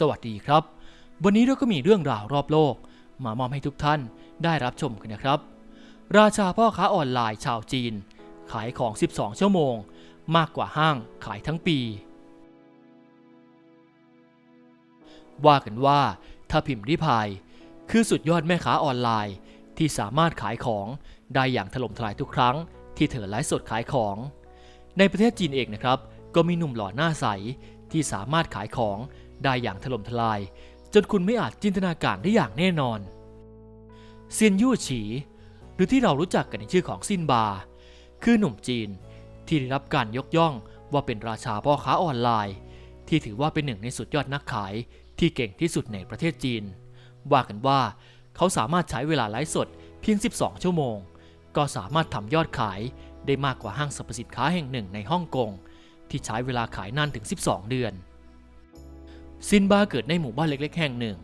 สวัสดีครับ วันนี้เราก็มีเรื่องราวรอบโลก มามอบให้ทุกท่านได้รับชมกันนะครับ ราชาพ่อค้าออนไลน์ชาวจีน ขายของ 12 ชั่วโมง มากกว่าห้างขายทั้งปี ว่ากันว่าถ้าพิมพ์ริพาย คือสุดยอดแม่ค้าออนไลน์ที่สามารถขายของได้อย่างถล่มทลายทุกครั้ง ที่เธอไลฟ์สดขายของ ในประเทศจีนเองนะครับ ก็มีหนุ่มหล่อหน้าใสที่สามารถขายของ ได้อย่างถล่มทลาย จนคุณไม่อาจจินตนาการได้อย่างแน่นอนเซียนยู่ฉี หรือที่เรารู้จักกันในชื่อของซินบา คือหนุ่มจีนที่ได้รับการยกย่องว่าเป็นราชาพ่อค้าออนไลน์ ที่ถือว่าเป็นหนึ่งในสุดยอดนักขายที่เก่งที่สุดในประเทศจีน ว่ากันว่าเขาสามารถใช้เวลาไลฟ์สดเพียง 12 ชั่วโมง ก็สามารถทำยอดขายได้มากกว่าห้างสรรพสินค้าแห่งหนึ่งในฮ่องกงที่ใช้เวลาขายนานถึง 12 เดือน ซินบาเกิดในหมู่บ้านเล็ก ๆ แห่งหนึ่ง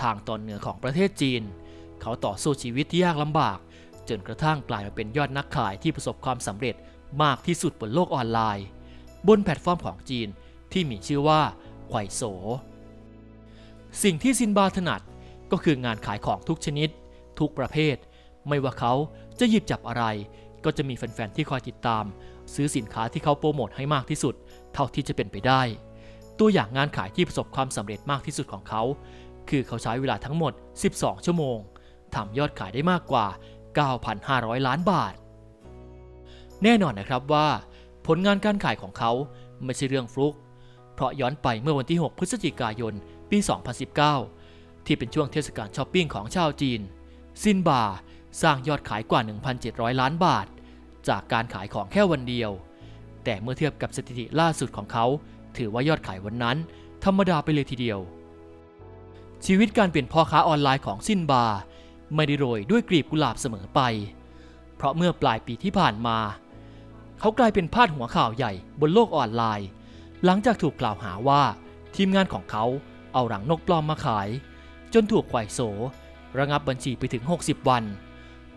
ทางตอนเหนือของประเทศจีน เขาต่อสู้ชีวิตที่ยากลำบาก จนกระทั่งกลายมาเป็นยอดนักขายที่ประสบความสำเร็จมากที่สุดบนโลกออนไลน์ บนแพลตฟอร์มของจีนที่มีชื่อว่าไควโซสิ่งที่ซินบาถนัดก็คืองานขายของทุกชนิด ทุกประเภท ไม่ว่าเขาจะหยิบจับอะไร ก็จะมีแฟนๆที่คอยติดตาม ซื้อสินค้าที่เขาโปรโมทให้มากที่สุด เท่าที่จะเป็นไปได้ ตัวอย่างงานขายที่ประสบความสำเร็จมากที่สุดของเขา คือเขาใช้เวลาทั้งหมด 12 ชั่วโมงทำยอดขายได้มากกว่า 9,500 ล้านบาท แน่นอนนะครับว่า ผลงานการขายของเขาไม่ใช่เรื่องฟลุก เพราะย้อนไปเมื่อวันที่ 6 พฤศจิกายน ปี 2019 ที่เป็นช่วงเทศกาลช้อปปิ้งของชาวจีน ซินบาสร้างยอดขายกว่า 1,700 ล้านบาท จากการขายของแค่วันเดียว แต่เมื่อเทียบกับสถิติล่าสุดของเขา ถือว่ายอดขายวันนั้น ธรรมดาไปเลยทีเดียว ชีวิตการเป็นพ่อค้าออนไลน์ของซินบา ไม่ได้โรยด้วยกลีบกุหลาบเสมอไป เพราะเมื่อปลายปีที่ผ่านมา เขากลายเป็นพาดหัวข่าวใหญ่บนโลกออนไลน์ หลังจากถูกกล่าวหาว่าทีมงานของเขาเอาหลังนกปลอมมาขาย จนถูกไขว่โส ระงับบัญชีไปถึง 60 วัน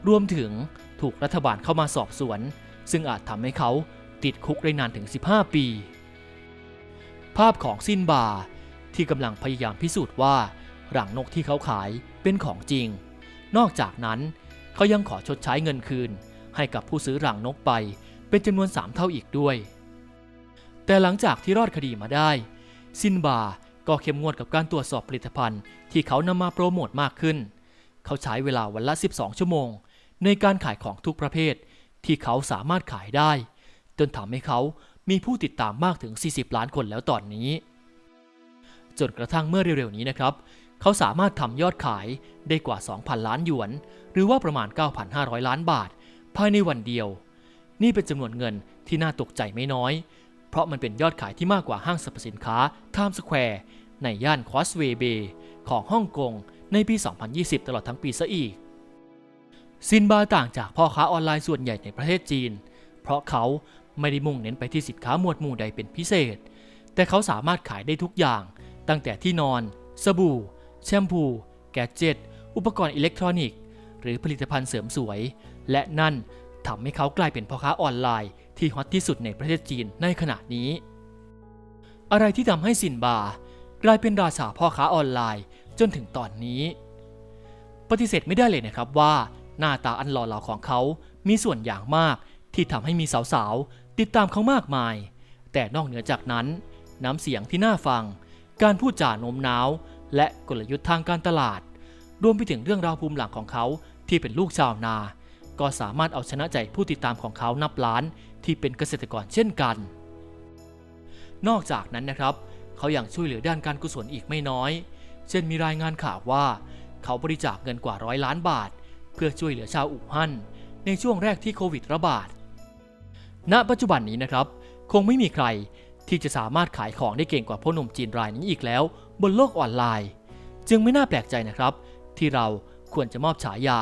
รวมถึงถูกรัฐบาลเข้ามาสอบสวน ซึ่งอาจทำให้เขาติดคุกได้นานถึง 15 ปี ภาพของซินบา ที่กำลังพยายามพิสูจน์ว่าหลังนกที่เขาขายเป็นของจริง นอกจากนั้นเขายังขอชดใช้เงินคืน ให้กับผู้ซื้อหลังนกไปเป็นจำนวน3เท่าอีกด้วย แต่หลังจากที่รอดคดีมาได้ ซินบาก็เข้มงวดกับการตรวจสอบผลิตภัณฑ์ที่เขานำมาโปรโมทมากขึ้น เขาใช้เวลาวันละ 12 ชั่วโมง ในการขายของทุกประเภทที่เขาสามารถขายได้ จนทำให้เขา มีผู้ติดตามมากถึง 40 ล้านคนแล้วตอนนี้ จนกระทั่งเมื่อเร็วๆนี้นะครับ เขาสามารถทำยอดขายได้กว่า 2,000 ล้านหยวน หรือว่าประมาณ 9,500 ล้านบาท ภายในวันเดียว นี่เป็นจำนวนเงินที่น่าตกใจไม่น้อย เพราะมันเป็นยอดขายที่มากกว่าห้างสรรพสินค้า Times Square ในย่านคอสเวเบของฮ่องกงในปี 2020 ตลอดทั้งปีซะอีก ซินบาต่างจากพ่อค้าออนไลน์ส่วนใหญ่ในประเทศจีน เพราะเขา ไม่ได้มุ่งเน้นไปที่สินค้าหมวดหมู่ใดเป็นพิเศษ แต่เขาสามารถขายได้ทุกอย่าง ตั้งแต่ที่นอน สบู่ แชมพู แกดเจ็ตอุปกรณ์อิเล็กทรอนิกส์ หรือผลิตภัณฑ์เสริมสวย และนั่นทำให้เขากลายเป็นพ่อค้าออนไลน์ที่ฮอตที่สุดในประเทศจีนในขณะนี้ อะไรที่ทำให้ซินบากลายเป็นราชาพ่อค้าออนไลน์จนถึงตอนนี้ ปฏิเสธไม่ได้เลยนะครับว่า หน้าตาอันหล่อเหลาของเขา มีส่วนอย่างมากที่ทำให้มีสาวๆ ติดตามเขามากมาย แต่นอกเหนือจากนั้น น้ำเสียงที่น่าฟัง การพูดจาโน้มน้าว และกลยุทธ์ทางการตลาด รวมไปถึงเรื่องราวภูมิหลังของเขาที่เป็นลูกชาวนา ก็สามารถเอาชนะใจผู้ติดตามของเขานับล้าน ที่เป็นเกษตรกรเช่นกัน นอกจากนั้นนะครับ เขายัางช่วยเหลือด้านการกุศลอีกไม่น้อย เช่นมีรายงานข่าวว่า เขาบริจาคเงินกว่าร้อยล้านบาท เพื่อช่วยเหลือชาวอู่ฮั่นในช่วงแรกที่โควิดระบาด ณปัจจุบันนี้นะครับ คงไม่มีใครที่จะสามารถขายของได้เก่งกว่าพ่อหนุ่มจีนรายนี้อีกแล้ว บนโลกออนไลน์ จึงไม่น่าแปลกใจนะครับ ที่เราควรจะมอบฉายา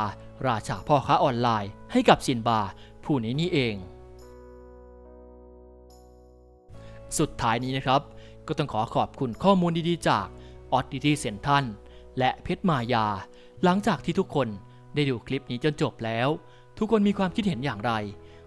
ราชาพ่อค้าออนไลน์ ให้กับซินบา ผู้นี้นี่เอง สุดท้ายนี้นะครับ ก็ต้องขอขอบคุณข้อมูลดีๆ จากออ d ดิตี้เซนทันและเพชรมายา หลังจากที่ทุกคนได้ดูคลิปนี้จนจบแล้ว ทุกคนมีความคิดเห็นอย่างไร